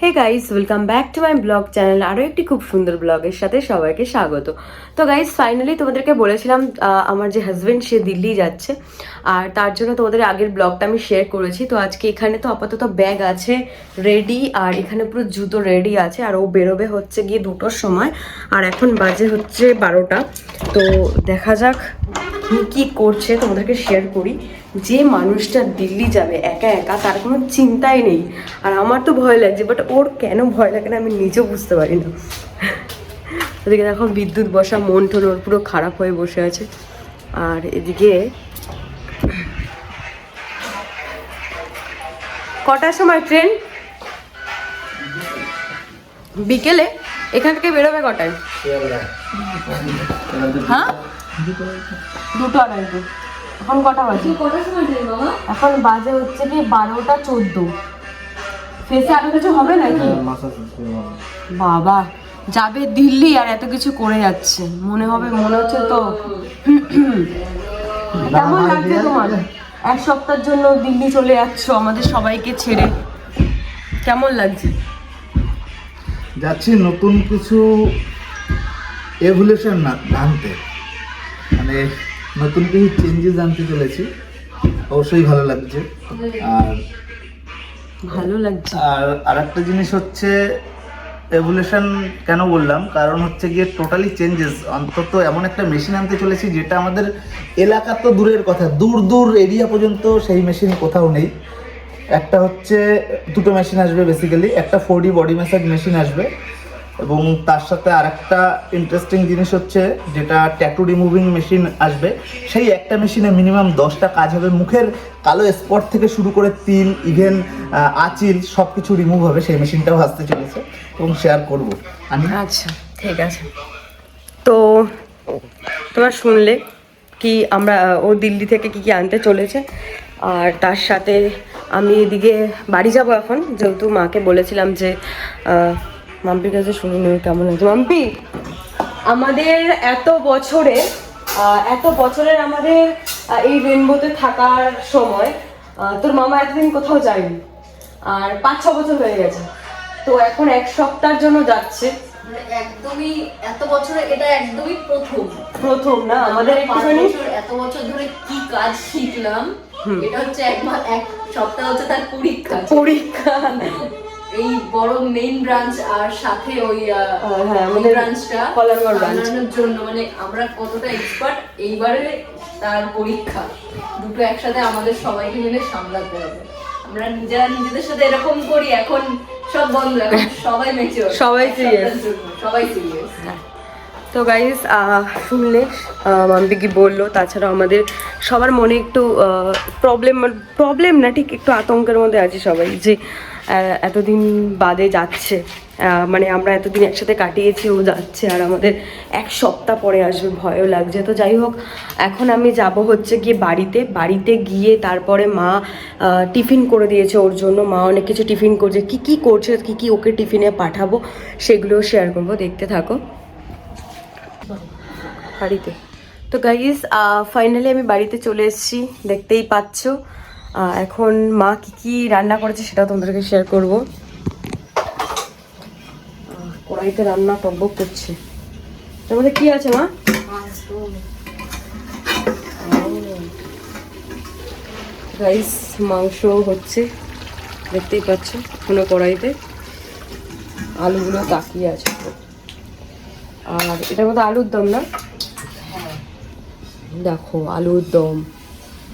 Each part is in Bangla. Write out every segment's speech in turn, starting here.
Hey guys welcome back to my vlog channel আরও একটি খুব সুন্দর ব্লগের সাথে সবাইকে স্বাগত। তো গাইস ফাইনালি তোমাদেরকে বলেছিলাম আমার যে হাজব্যান্ড সে দিল্লি যাচ্ছে। আর তার জন্য তোমাদের আগের ব্লগটা আমি শেয়ার করেছি। তো আজকে এখানে তো আপাতত ব্যাগ আছে রেডি আর এখানে পুরো জুতো রেডি আছে। আর ও বেরোবে হচ্ছে গিয়ে দুটোর সময়। আর এখন বাজে হচ্ছে বারোটা। তো দেখা যাক কি কি করছে তোমাদেরকে শেয়ার করি? যে মানুষটা দিল্লি যাবে একা একা তার কোনো চিন্তাই নেই। আর আমার তো ভয় লাগছে বাট ওর কেন ভয় লাগে না আমি নিজেও বুঝতে পারি না। ওদিকে দেখো বিদ্যুৎ বসা মন টন ওর পুরো খারাপ হয়ে বসে আছে। আর এদিকে কটার সময় ট্রেন? বিকেলে? এখান থেকে বেরোবে কটায়? হ্যাঁ? দুটো আড়াইটে। এখন কটা বাজে? এখন বাজে হচ্ছে কি বারোটা চোদ্দ। ফেসে আরও কিছু হবে নাকি? বাবা যাবে দিল্লি আর এত কিছু করে যাচ্ছে। মনে হবে মনে হচ্ছে তো। কেমন লাগছে তোমার? এক সপ্তাহের জন্য দিল্লি চলে যাচ্ছ আমাদের সবাইকে ছেড়ে। কেমন লাগছে? যাচ্ছি নতুন কিছু এভলিউশন আনতে মানে নতুন কিছু চেঞ্জেস আনতে চলেছি। অবশ্যই ভালো লাগছে। আর ভালো লাগছে। আর আর একটা জিনিস হচ্ছে এভলিউশন কেন বললাম? কারণ হচ্ছে গিয়ে টোটালি চেঞ্জেস অন্তত এমন একটা মেশিন আনতে চলেছি যেটা আমাদের এলাকা তো দূরের কথা। দূর দূর এরিয়া পর্যন্ত সেই মেশিন কোথাও নেই। একটা হচ্ছে দুটো মেশিন আসবে বেসিক্যালি একটা four D body massage machine আসবে। এবং তার সাথে আরেকটা ইন্টারেস্টিং জিনিস হচ্ছে যেটা ট্যাটু রিমুভিং মেশিন আসবে, সেই একটা মেশিনে মিনিমাম দশটা কাজ হবে। মুখের কালো স্পট থেকে শুরু করে তিল ইভেন আচিল সব কিছু রিমুভ হবে, সেই মেশিনটাও আসতে চলেছে এবং শেয়ার করব। আমি আচ্ছা ঠিক আছে। তো তোমার শুনলে কি আমরা, ও দিল্লি থেকে কি কি আনতে চলেছে, আর তার সাথে আমি এদিকে বাড়ি যাব এখন। যেহেতু মাকে বলেছিলাম যে মাম্পির কাছে শুনে নেবে কেমন আছে মাম্পি আমাদের এত বছরে এত বছরের আমাদের এই রেনবোতে থাকার সময় তোর মামা এতদিন কোথাও যায়নি। আর পাঁচ ছ বছর হয়ে গেছে। তো এখন এক সপ্তাহের জন্য যাচ্ছে। মানে একদমই এত বছরে এটা একদমই প্রথম। প্রথম না? আমাদের একটুখানি এত বছর ধরে কি কাজ শিখলাম এটা হচ্ছে এক মা- এক সপ্তাহ হচ্ছে তার পরীক্ষা। পরীক্ষা। এই বড় মেইন ব্রাঞ্চ আর সাথে ওই হ্যাঁ, হ্যাঁ, আমাদের ব্রাঞ্চটা কল্যাণগড় ব্রাঞ্চের জন্য মানে আমরা কতটা এক্সপার্ট এইবারে তার পরীক্ষা। দুটো একসাথে আমাদের সবাইকে মিলে সামলাতে হবে। আমরা নিজেরা নিজেদের সাথে এরকম করি এখন সব বন্ধ এখন সবাই মেচিওর সবাই সিরিয়াস সবাই সিরিয়াস তো গাইজ শুনলে মাম্পি বলল তাছাড়া আমাদের সবার মনে একটু প্রবলেম প্রবলেম না, ঠিক একটু আতঙ্কের মধ্যে আছে সবাই যে এতদিন বাদে যাচ্ছে। মানে আমরা এতদিন একসাথে কাটিয়েছি, ও যাচ্ছে, আর আমাদের এক সপ্তাহ পরে আসবে, ভয়ও লাগছে। তো যাই হোক, এখন আমি যাব হচ্ছে গিয়ে বাড়িতে। বাড়িতে গিয়ে তারপরে মা টিফিন করে দিয়েছে ওর জন্য। মা অনেক কিছু টিফিন করছে। কি কি করছে, কি কি ওকে টিফিনে পাঠাবো, সেগুলোও শেয়ার করব। দেখতে থাকো। বাড়িতে। তো গাইজ ফাইনালি আমি বাড়িতে চলে এসেছি, দেখতেই পাচ্ছ। এখন মা কি কি রান্না করেছে সেটা তোমাদেরকে শেয়ার করব। কড়াইতে রান্না টকবক করছে। তার মধ্যে কি আছে মা? রাইস মাংস হচ্ছে, দেখতেই পাচ্ছ কোনো কড়াইতে। আলুগুলো তাকিয়ে আছে। আর এটার মধ্যে আলুর দম না? দেখো আলুর দম।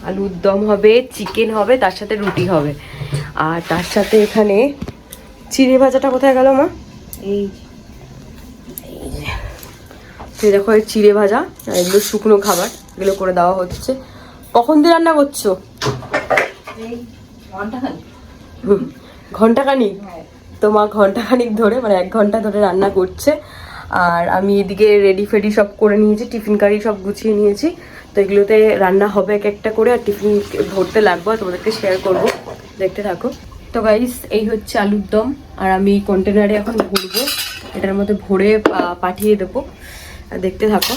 আলুর দম হবে চিকেন হবে তার সাথে রুটি হবে। আর তার সাথে এখানে চিড়ে ভাজাটা কোথায় গেল মা? এই দেখো এই চিড়ে ভাজা এগুলো শুকনো খাবার এগুলো করে দেওয়া হচ্ছে। কখন দিয়ে রান্না করছ? ঘন্টাখানিক। তো মা ঘন্টাখানিক ধরে মানে এক ঘণ্টা ধরে রান্না করছে। আর আমি এদিকে রেডি ফেডি সব করে নিয়েছি, টিফিন কারি সব গুছিয়ে নিয়েছি। তো এগুলোতে রান্না হবে এক একটা করে, আর টিফিন ভরতে লাগবো, আর তোমাদেরকে শেয়ার করব। দেখতে থাকো। তো গাইস এই হচ্ছে আলুর দম, আর আমি কন্টেনারে এখন ভরবো এটার মধ্যে ভরে পাঠিয়ে দেবো। দেখতে থাকো।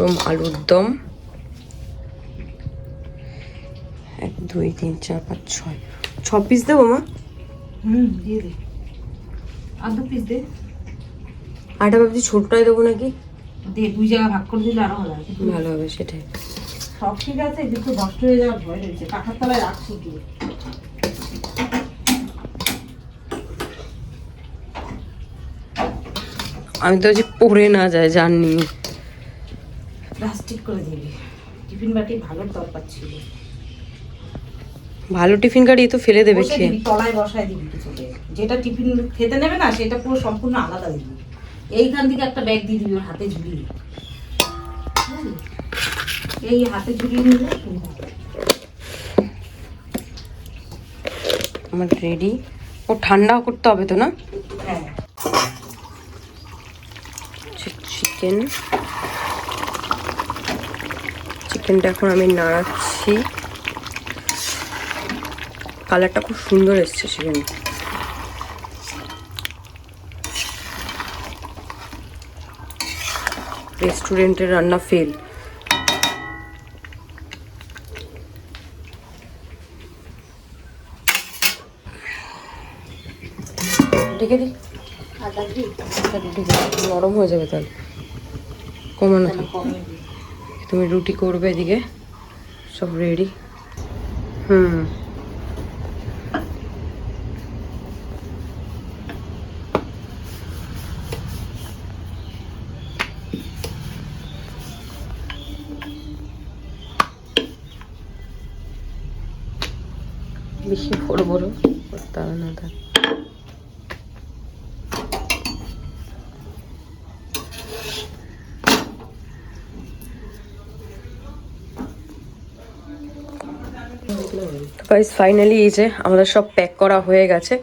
গরম আলুর দম। এক দুই তিন চার পাঁচ ছয়। ছ পিস দেবো মা? হুম দিয়ে দে। আর দু পিস দে। আটা ভাবছি ছোটটাই দেবো নাকি? দুই জায়গা ভাগ করে দিলে আরও ভালো হয় ভালো হবে সেটাই। সব ঠিক আছে কিন্তু নষ্ট হয়ে যাওয়ার ভয় রয়েছে। কাঁঠার তলায় রাখছি কি আমি তো যে পড়ে না যায় জানি। প্লাস্টিক করে দিবি। টিফিন বাটি ভালো দরকার ছিল। ভালো টিফিন গাড়ি তো ফেলে দেবে খেয়ে তলায় বসায় দিবি কিছুতে যেটা টিফিন খেতে নেবে না সেটা পুরো সম্পূর্ণ আলাদা দিবি। এইখান থেকে একটা ব্যাগ দিয়ে দিবি ওর হাতে ঝুলিয়ে। এই হাতে ঝুলিয়ে নিলে আমার রেডি ও ঠান্ডা করতে হবে তো না? হ্যাঁ। চিকেন চিকেনটা এখন আমি নাড়াচ্ছি। কালারটা খুব সুন্দর এসছে চিকেন রেস্টুরেন্টের রান্না ফেল ঢেকে দিই। নরম হয়ে যাবে তাহলে। কমানো তুমি রুটি করবে এদিকে। সব রেডি হুম। বেশি বড় বড় তারা না থাক। গাইস ফাইনালি এই যে আমাদের সব প্যাক করা হয়ে গেছে।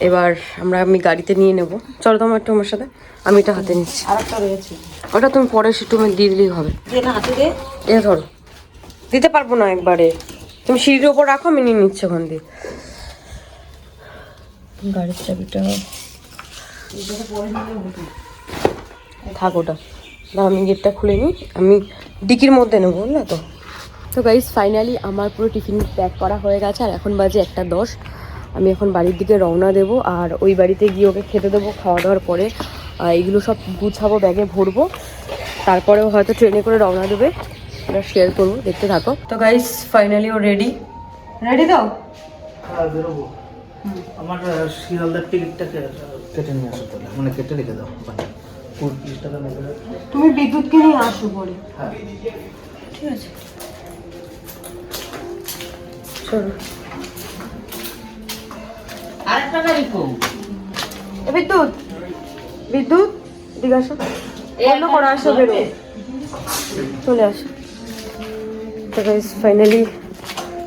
এবার আমরা আমি গাড়িতে নিয়ে নেব। চলো তোমার একটু আমার সাথে। আমি এটা হাতে নিচ্ছি। আর একটা রয়েছে। ওটা তুমি পরে তুমি দিয়ে দিলেই হবে। হাতে দে। এ ধরো। দিতে পারব না একবারে। তুমি সিঁড়ির ওপর রাখো আমি নিয়ে নিচ্ছি ওখান দিয়ে। গাড়ির চাবিটা। থাক ওটা। আমি গেটটা খুলে নিই। আমি ডিকির মধ্যে নেব বুঝলে তো? তো গাইজ ফাইনালি আমার পুরো টিফিন প্যাক করা হয়ে গেছে আর এখন বাজে একটা দশ। আমি এখন বাড়ির দিকে রওনা দেবো আর ওই বাড়িতে গিয়ে ওকে খেতে দেবো খাওয়া দাওয়ার পরে। এগুলো সব গুছাবো ব্যাগে ভরবো। তারপরেও হয়তো ট্রেনে করে রওনা দেবে। ওটা শেয়ার করব দেখতে থাকো। তো গাইজ ফাইনালি ও রেডি রেডি দাও বেরোবো। আমার শিয়ালদার টিকিটটা কে- কেটে নিয়ে আসো তাহলে। মানে কেটে রেখে দাও মানে তুমি বিদ্যুৎকে নিয়ে আসো পরে। হ্যাঁ। ঠিক আছে। গাড়ি কম বিদ্যুৎ। বিদ্যুৎ এদিকে আসো। বন্ধ করো আসো বেরো। চলে আসো। তো ফাইনালি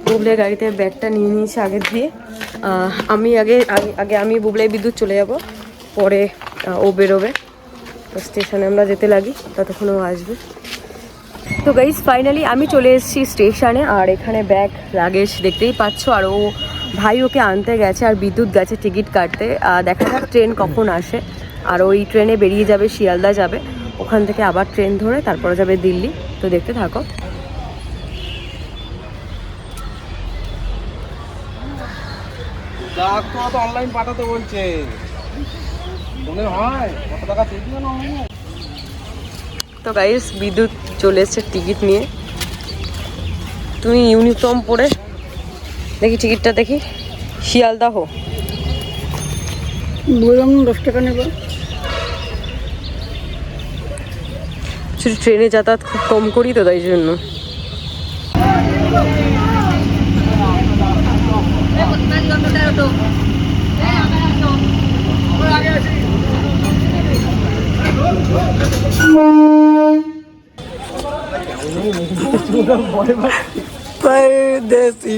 বুবলে গাড়িতে ব্যাগটা নিয়ে নিয়েছে আগে দিয়ে। আমি আগে আগে- আগে আমি বুবলাই বিদ্যুৎ চলে যাব। পরে ও বেরোবে। তো স্টেশনে আমরা যেতে লাগি ততক্ষণ ও আসবে। তো গাইজ ফাইনালি আমি চলে এসেছি স্টেশনে, আর এখানে ব্যাগ লাগেজ দেখতেই পাচ্ছ, আর ও ভাই ওকে আনতে গেছে, আর বিদ্যুৎ গেছে টিকিট কাটতে। দেখা যাক ট্রেন কখন আসে। আর ওই ট্রেনে বেরিয়ে যাবে, শিয়ালদা যাবে। ওখান থেকে আবার ট্রেন ধরে তারপরে যাবে দিল্লি। তো দেখতে থাকো। অনলাইন পাঠাতে বলছে। হয়, কত টাকা না অনলাইনে তো গাইস বিদ্যুৎ চলে এসছে টিকিট নিয়ে। তুমি ইউনিফর্ম পরে দেখি টিকিটটা দেখি। শিয়ালদাহ। বললাম দশ টাকা নেব। ট্রেনে যাতায়াত খুব কম করি তো তাই জন্য। দেশি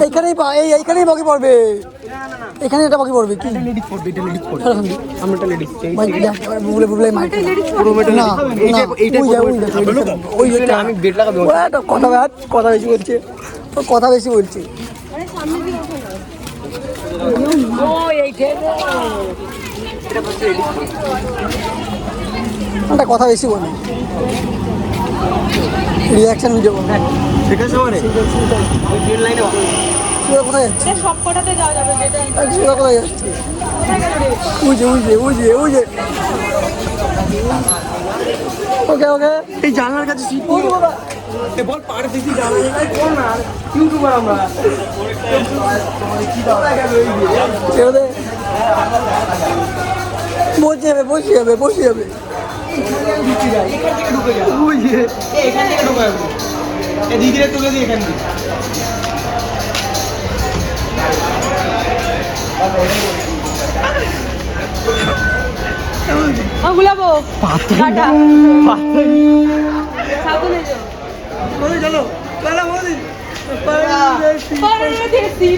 এইখানেই এইখানেই পড়বে। এটা পড়বে মানে না এইটা ওই হ্যাঁ, কথা কথা বেশি বলছে। তো কথা বেশি বলছে। এটা বসে আছে মানে ওই ট্রেন লাইনে সুরা কোথায় যাচ্ছে সব কটাতে যাওয়া যাবে সুরা কোথায় যাচ্ছে উজে উজে উজে উজে ওকে ওকে এই জানলার কাছে সিট ওকে বাবা এ বল পাড় দেখি জানলা। কোন না ইউটিউবার আমরা ছেড়ে দে বসে যাবে বসে যাবে বসে যাবে বুঝে এখান থেকে ঢোকা যাবে এ দিদিরে তুলে দিই এখান থেকে চলো চলো বলি পারদেশি